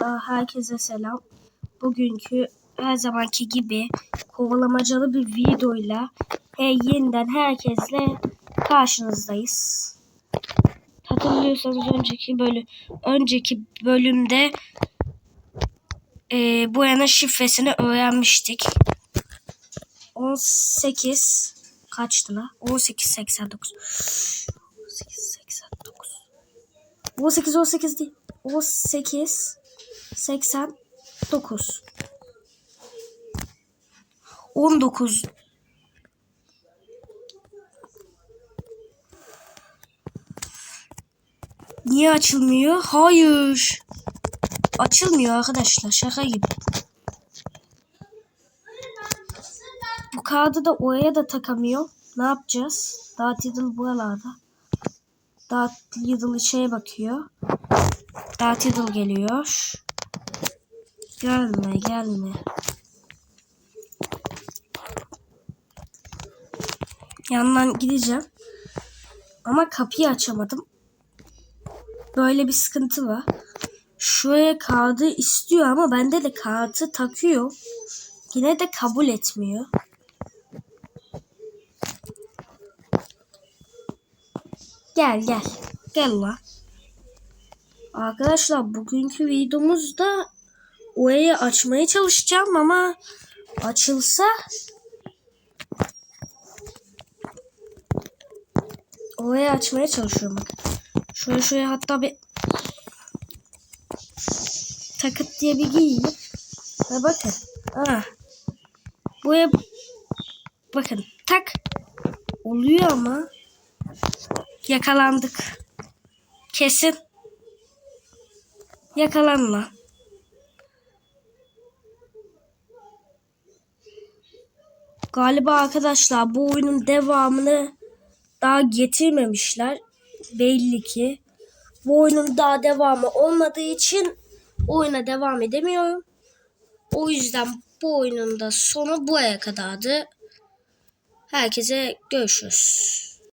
Herkese selam. Bugünkü her zamanki gibi kovalamacalı bir videoyla e, yeniden herkesle karşınızdayız. Hatırlıyorsanız önceki bölüm önceki bölümde e, bu yana şifresini öğrenmiştik. 18 kaçtı la? 1889. 1889. 18 18 değil. 18 89 19 Niye açılmıyor? Hayır. Açılmıyor arkadaşlar. Şaka gibi. Bu kağıdı da oraya da takamıyor. Ne yapacağız? Dart Yedil buralarda. Dart Yedil şeye bakıyor. Dart Yedil geliyor. Gelme gelme. Yandan gideceğim. Ama kapıyı açamadım. Böyle bir sıkıntı var. Şuraya kağıdı istiyor ama bende de kağıdı takıyor. Yine de kabul etmiyor. Gel gel. Gel lan. Arkadaşlar bugünkü videomuzda O'yu açmaya çalışacağım ama açılsa O'yu açmaya çalışıyorum. Şöyle şöyle hatta bir takıt diye bir giyeyim. Ve bakın. Ha. Buraya bakın tak oluyor ama yakalandık. Kesin yakalanma. Galiba arkadaşlar bu oyunun devamını daha getirmemişler. Belli ki. Bu oyunun daha devamı olmadığı için oyuna devam edemiyorum. O yüzden bu oyunun da sonu buraya kadardı. Herkese görüşürüz.